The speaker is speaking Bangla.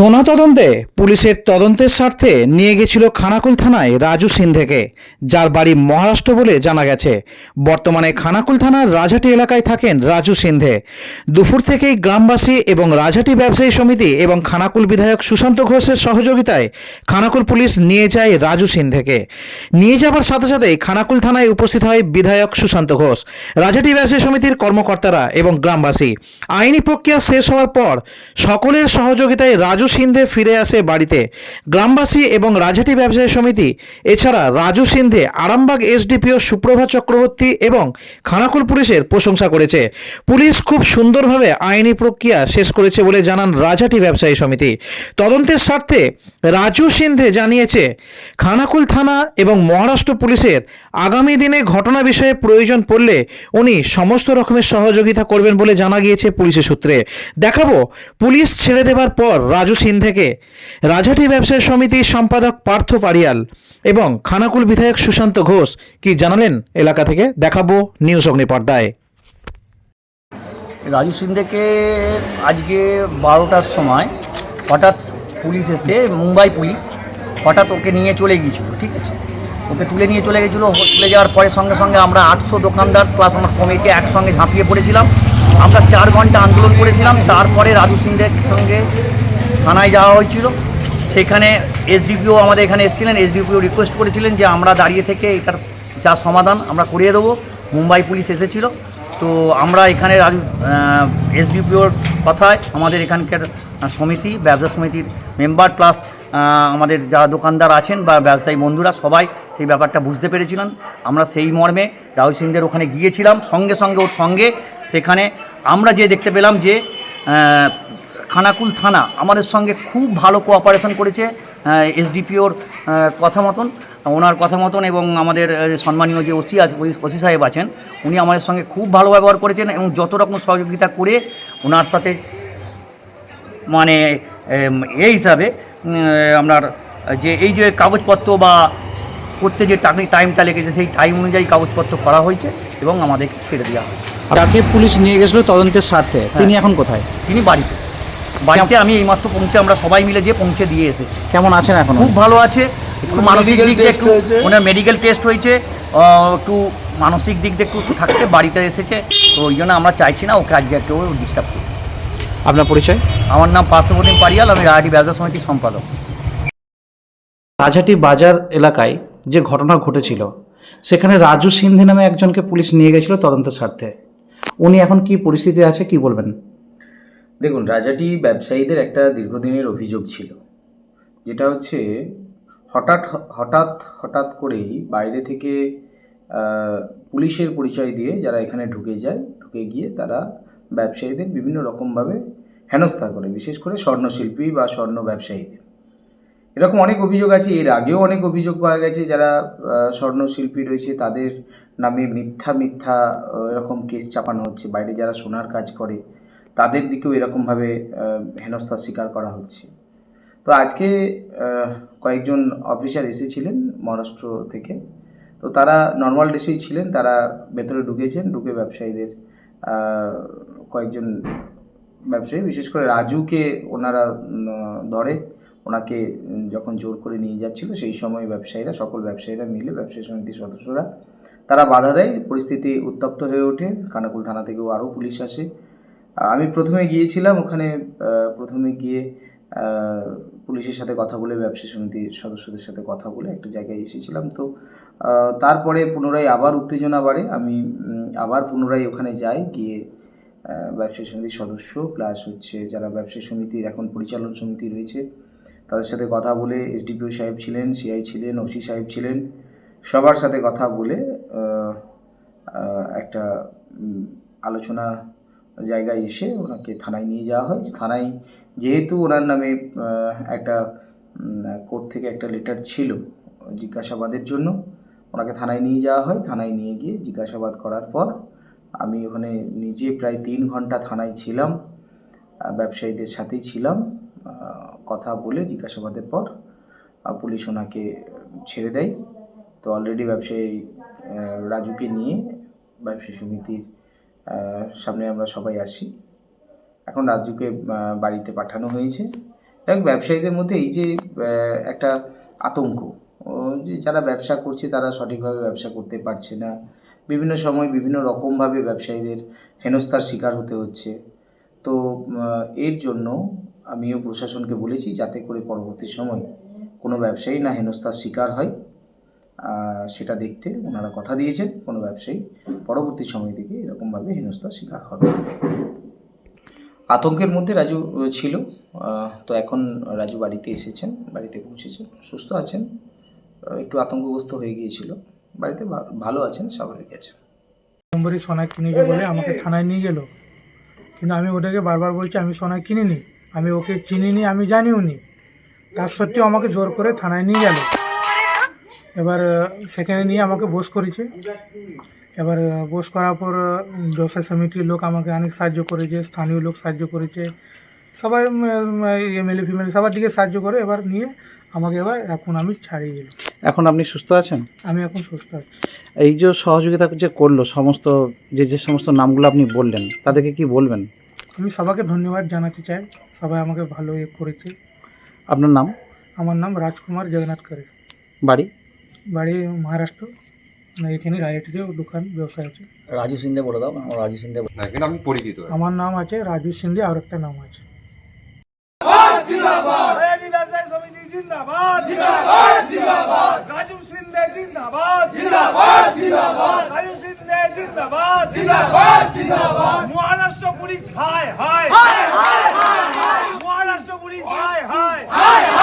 সোনা তদন্তে পুলিশের তদন্তের স্বার্থে নিয়ে গেছিল খানাকুল থানায় রাজু সিন্ধেকে, যার বাড়ি মহারাষ্ট্র বলে জানা গেছে। বর্তমানে খানাকুল থানার রাজহাটি এলাকায় থাকেন রাজু সিন্ধে। দুপুর থেকেই গ্রামবাসী এবং রাজহাটি ব্যবসায়ী সমিতি এবং খানাকুল বিধায়ক সুশান্ত ঘোষের সহযোগিতায় খানাকুল পুলিশ নিয়ে যায় রাজু সিন্ধেকে। নিয়ে যাবার সাথে সাথেই খানাকুল থানায় উপস্থিত হয় বিধায়ক সুশান্ত ঘোষ। রাজহাটি ব্যবসায়ী সমিতির কর্মকর্তারা এবং গ্রামবাসী। আইনি প্রক্রিয়া শেষ হওয়ার পর সকলের সহযোগিতায় রাজু সিন্ধে ফিরে আসে বাড়িতে। গ্রামবাসী এবং রাজহাটি ব্যবসায়ী সমিতি, এছাড়া রাজু সিন্ধে, আরামবাগ এসডিপিও সুপ্রভা চক্রবর্তী এবং খানাকুল পুলিশের প্রশংসা করেছে। পুলিশ খুব সুন্দরভাবে আইনি প্রক্রিয়া শেষ করেছে বলে জানান রাজহাটি ব্যবসায়ী সমিতি। তদন্তের স্বার্থে রাজু সিন্ধে জানিয়েছে, খানাকুল থানা এবং মহারাষ্ট্র পুলিশের আগামী দিনে ঘটনা বিষয়ে প্রয়োজন পড়লে উনি সমস্ত রকমের সহযোগিতা করবেন বলে জানা গিয়েছে পুলিশের সূত্রে। দেখাবো, পুলিশ ছেড়ে দেবার পর রাজু সিন্ধেকে। রাজহাটি ব্যবসায়ী সমিতির সম্পাদক পার্থ পারিয়াল এবং খানাকুল বিধায়ক সুশান্ত ঘোষ কি জানালেন? এলাকা থেকে দেখাবো নিউজ অগ্নি পর্দায় রাজু সিন্ধেকে আজকে বারোটার সময় হঠাৎ পুলিশ এসে, মুম্বাই পুলিশ হঠাৎ ওকে নিয়ে চলে গিয়েছিল, ঠিক আছে? ওকে তুলে নিয়ে চলে গেছিল তুলে যাওয়ার পরে সঙ্গে সঙ্গে আমরা আটশো দোকানদার প্লাস আমার কমিটি একসঙ্গে ঝাঁপিয়ে পড়েছিলাম। আমরা চার ঘণ্টা আন্দোলন করেছিলাম, তারপরে রাজু সিন্ধের সঙ্গে থানায় যাওয়া হয়েছিল। সেখানে এসডিপিও আমাদের এখানে এসেছিলেন, এসডিপিও রিকোয়েস্ট করেছিলেন যে আমরা দাঁড়িয়ে থেকে এটার যা সমাধান আমরা করিয়ে দেবো। মুম্বাই পুলিশ এসেছিল। তো আমরা এখানে রাজু এসডিপিওর কথায় আমাদের এখানকার সমিতি, ব্যবসা সমিতির মেম্বার প্লাস আমাদের যারা দোকানদার আছেন বা ব্যবসায়ী বন্ধুরা সবাই সেই ব্যাপারটা বুঝতে পেরেছিলেন। আমরা সেই মর্মে রাহুল সিংদের ওখানে গিয়েছিলাম। সঙ্গে সঙ্গে ওর সঙ্গে সেখানে আমরা যে দেখতে পেলাম যে খানাকুল থানা আমাদের সঙ্গে খুব ভালো কোঅপারেশন করেছে এসডিপিওর কথা মতন ওনার কথা মতন এবং আমাদের সম্মানীয় যে ওসি আছে ওসি সাহেব আছেন উনি আমাদের সঙ্গে খুব ভালো ব্যবহার করেছেন এবং যত রকম সহযোগিতা করে ওনার সাথে মানে এই হিসাবে আপনার যে এই যে কাগজপত্র বা করতে যে টাকা টাইমটা লেগেছে সেই টাইম অনুযায়ী কাগজপত্র করা হয়েছে এবং আমাদেরকে ছেড়ে দেওয়া হয়েছে। তাকে পুলিশ নিয়ে গেছিল তদন্তের স্বার্থে তিনি এখন কোথায়? তিনি বাড়িতে। বাড়িতে আমি এইমাত্র পৌঁছে আমরা সবাই মিলে যে পৌঁছে দিয়ে এসেছি। কেমন আছেন এখন? খুব ভালো আছে। একটু মানসিক দিক দিয়ে একটু ওনার মেডিকেল টেস্ট হয়েছে। একটু মানসিক দিক দিয়ে একটু একটু থাকতে বাড়িতে এসেছে। তো ওই জন্য আমরা চাইছি না ওকে আজকে কেউ ডিস্টার্ব করি আপনার পরিচয়? আমার নাম পার্থপ্রতিম পারিয়াল আমি রাহাটি ব্যবসা সমিতির সম্পাদক। রাজহাটি বাজার এলাকায় যে ঘটনা ঘটেছিল সেখানে রাজু সিন্ধে নামে একজনকে পুলিশ নিয়ে গেছিল তদন্তের স্বার্থে। উনি এখন কি পরিস্থিতি আছে কি বলবেন? দেখুন, রাজাটি ব্যবসায়ীদের একটা দীর্ঘদিনের অভিযোগ ছিল, যেটা হচ্ছে হঠাৎ হঠাৎ হঠাৎ করেই বাইরে থেকে পুলিশের পরিচয় দিয়ে যারা এখানে ঢুকে যায়, ঢুকে গিয়ে তারা ব্যবসায়ীদের বিভিন্ন রকমভাবে হেনস্থা করে, বিশেষ করে স্বর্ণশিল্পী বা স্বর্ণ ব্যবসায়ীদের। এরকম অনেক অভিযোগ আছে, এর আগেও অনেক অভিযোগ পাওয়া গেছে, যারা স্বর্ণশিল্পী রয়েছে, তাদের নামে মিথ্যা মিথ্যা, এরকম কেস চাপানো হচ্ছে, বাইরে যারা সোনার কাজ করে তাদের দিকেও এরকমভাবে হেনস্থার শিকার করা হচ্ছে। তো আজকে কয়েকজন অফিসার এসেছিলেন মহারাষ্ট্র থেকে। তো তারা নর্মাল ড্রেসেই ছিলেন, তারা ভেতরে ঢুকেছেন, ঢুকে ব্যবসায়ীদের কয়েকজন ব্যবসায়ী, বিশেষ করে রাজুকে ওনারা ধরে, ওনাকে যখন জোর করে নিয়ে যাচ্ছিল, সেই সময় ব্যবসায়ীরা, সকল ব্যবসায়ীরা মিলে, ব্যবসায়ী সমিতির সদস্যরা, তারা বাধা দেয়, পরিস্থিতি উত্তপ্ত হয়ে ওঠে। খানাকুল থানা থেকেও আরও পুলিশ আসে। আমি প্রথমে গিয়েছিলাম ওখানে প্রথমে গিয়ে পুলিশের সাথে কথা বলে ব্যবসা সমিতির সদস্যদের সাথে কথা বলে একটা জায়গায় এসেছিলাম। তো তারপরে পুনরায় আবার উত্তেজনা বাড়ে। আমি আবার পুনরায় ওখানে যাই গিয়ে আহ, ব্যবসায়ী সমিতির সদস্য প্লাস হচ্ছে যারা ব্যবসায়ী সমিতির এখন পরিচালন সমিতি রয়েছে তাদের সাথে কথা বলে এসডিপিও সাহেব ছিলেন সিআই ছিলেন ওসি সাহেব ছিলেন সবার সাথে কথা বলে একটা আলোচনা জায়গায় এসে ওনাকে থানায় নিয়ে যাওয়া হয়। থানায় যেহেতু ওনার নামে একটা কোর্ট থেকে একটা লেটার ছিল জিজ্ঞাসাবাদের জন্য, ওনাকে থানায় নিয়ে যাওয়া হয়। থানায় নিয়ে গিয়ে জিজ্ঞাসাবাদ করার পর আমি ওখানে নিজে প্রায় তিন ঘণ্টা থানায় ছিলাম ব্যবসায়ীদের সাথেই ছিলাম কথা বলে জিজ্ঞাসাবাদের পর পুলিশ ওনাকে ছেড়ে দেয়। তো অলরেডি ব্যবসায়ী রাজুকে নিয়ে ব্যবসায়ী সমিতির সামনে আমরা সবাই আসি। এখন রাজুকে বাড়িতে পাঠানো হয়েছে। হোক, ব্যবসায়ীদের মধ্যে এই যে একটা আতঙ্ক যে যারা ব্যবসা করছে তারা সঠিকভাবে ব্যবসা করতে পারছে না। বিভিন্ন সময় বিভিন্ন রকমভাবে ব্যবসায়ীদের হেনস্থার শিকার হতে হচ্ছে। তো এর জন্য আমিও প্রশাসনকে বলেছি যাতে করে পরবর্তী সময় কোনো ব্যবসায়ী না হেনস্থার শিকার হয়। সেটা দেখতে ওনারা কথা দিয়েছেন, কোনো ব্যবসায়ী পরবর্তী সময় থেকে এরকমভাবে হেনস্থার শিকার হবে। আতঙ্কের মধ্যে রাজু ছিল তো এখন রাজু বাড়িতে এসেছেন, বাড়িতে পৌঁছেছেন, সুস্থ আছেন একটু আতঙ্কগ্রস্ত হয়ে গিয়েছিল, বাড়িতে ভালো আছেন, স্বাভাবিক আছেন। নম্বরে সোনা কিনেছে বলে আমাকে থানায় নিয়ে গেল। কিন্তু আমি ওটাকে বারবার বলছি, আমি সোনা কিনিনি, আমি ওকে চিনিনি, আমি জানিও নি তার সত্ত্বেও আমাকে জোর করে থানায় নিয়ে গেল। এবার সেখানে নিয়ে আমাকে বস করেছে। এবার বস করার পর আহ, ব্যবসা সমিতির লোক আমাকে অনেক সাহায্য করেছে স্থানীয় লোক সাহায্য করেছে। সবাই এমএলএ ফিমেলে সবার দিকে সাহায্য করে এবার নিয়ে আমাকে এবার এখন আমি ছাড়িয়ে গেল এখন আপনি সুস্থ আছেন? আমি এখন সুস্থ আছি। এই যে সহযোগিতা যে করল সমস্ত যে যে সমস্ত নামগুলো আপনি বললেন তাদেরকে কি বলবেন? আমি সবাইকে ধন্যবাদ জানাতে চাই। সবাই আমাকে ভালো ইয়ে করেছে। আপনার নাম? আমার নাম রাজকুমার জগন্নাথ করে। বাড়ি? বাড়ি মহারাষ্ট্র মানে এখানে রায়টিতে দোকান ব্যবসা আছে। রাজু সিন্ধে বলে দাও আমার রাজু সিন্ধে আমি পরিচিত আমার নাম আছে রাজু সিন্ধে আর একটা নাম আছে। সিন্ধে মহারাষ্ট্র পুলিশ হায় হায়। হায় হায় মহারাষ্ট্র পুলিশ হায়। হায় হায়।